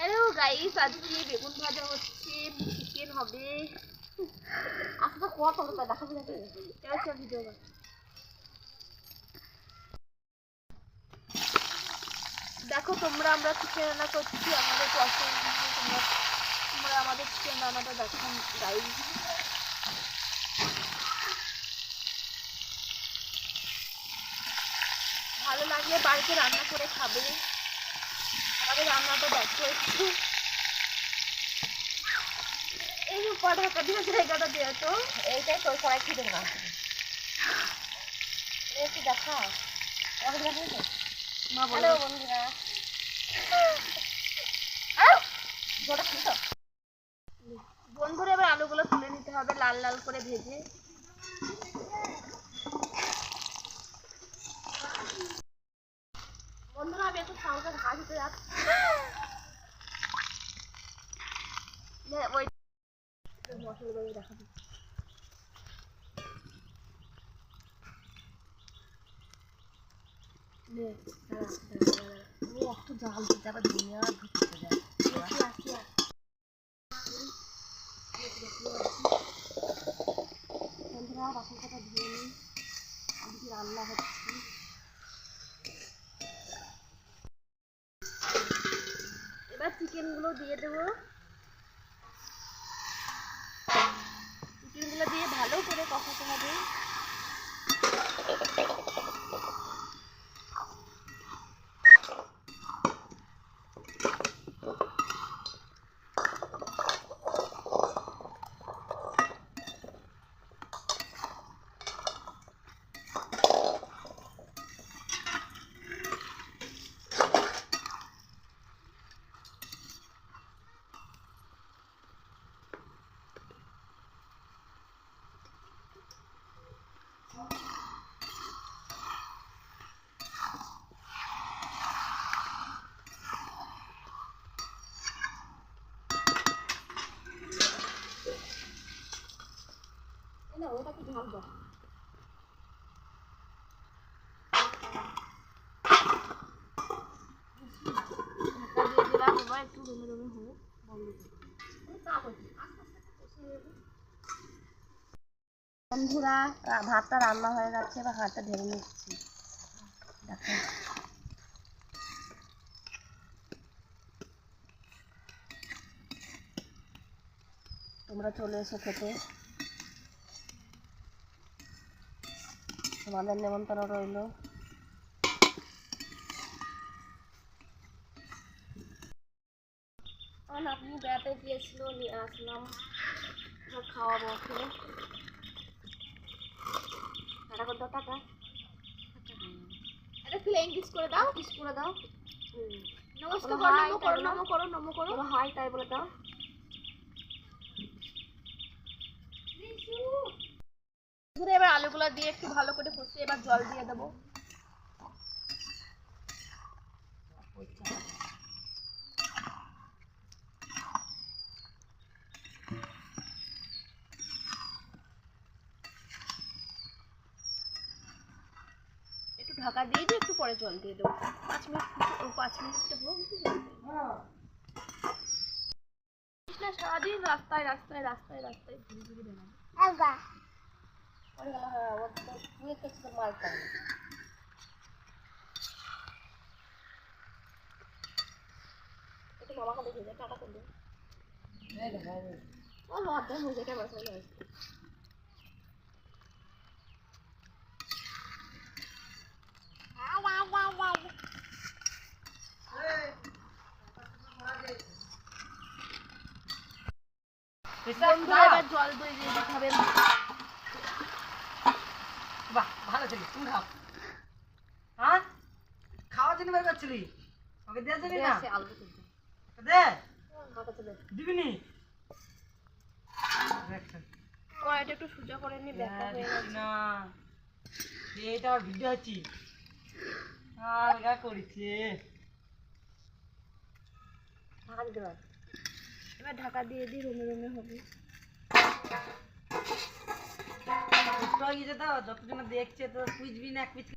Hello guys আজকে বেগুন ভাজা হচ্ছে চিকেন হবে। আচ্ছা কোয়া করো তা দেখা যাবে এবার ভিডিও দেখো, তোমরা, আমরা চিকেন রান্না করছি? আমাদের তোমরা তোমরা আমাদের চিকেন রান্নাটা দেখো গাইস ভালো লাগলে বাড়িতে রান্না করে খাবে। রান্নাটা দেখো একটু। এই দিয়ে জায়গাটা দিয়ে তো এইটাই তো সবাই খেতে না একটু দেখা। হ্যালো বন্ধুরা। বন্ধুরা এবার আলুগুলো তুলে নিতে হবে লাল লাল করে ভেজে। দেখাবো নে, দাঁড়া, দাঁড়া, দাঁড়া, আমি বাসন কাটা ধুয়ে নিই রান্না হচ্ছে এবার চিকেনগুলো দিয়ে দেবো চিকেনগুলো দিয়ে ভালো করে কষাতে হবে না ওটাকে ঝাল দাও ঢাকা দিয়ে দিলাম এবার বন্ধুরা ভাতটা রান্না হয়ে যাচ্ছে বা হাতটা ঢেলে নিচ্ছি। তোমরা চলে এসো খেতে। তোমাদের নেমন্তন্ন রইল। আপনি বেড়াতে গিয়েছিল নিয়ে আসলাম। খাওয়াবো ওকে টাটা করে দাও টাটা একটা প্লেন কিস করে দাও। কিস করে দাও। নমস্কার নমো করো নমো করো নমো করো। হাই তাই বলে দাও। ঘুরে এবার আলুগুলো দিয়ে একটু ভালো করে কষিয়ে এবার জল দিয়ে দেবো। ঢাকা দিয়ে দিয়ে একটু পরে জল দিয়ে দেবো। পাঁচ মিনিট পাঁচ। না সারাদিন রাস্তায় রাস্তায় রাস্তায় রাস্তায় ঘুরে ঘুরে বেড়াবো পরে ওর তো তুই তো ছিল মাল পাই একটু মামাকে দেখে জল দই দিয়ে দিতে হবে। বাহ ভালো ছিলি তুমি খাও। হ্যাঁ? খাওয়ার জন্য বের করছিলি? ওকে দিয়ে দিবি না? সে আলু তুলতে দে। দিবি নি? কড়াইটা একটু সোজা করে নি না। আমার ভিডিও হচ্ছি আর গা করেছে। এবার ঢাকা দিয়ে দিই রুমে রুমে হবে। যতজন দেখছে তো বুঝবি না পিছ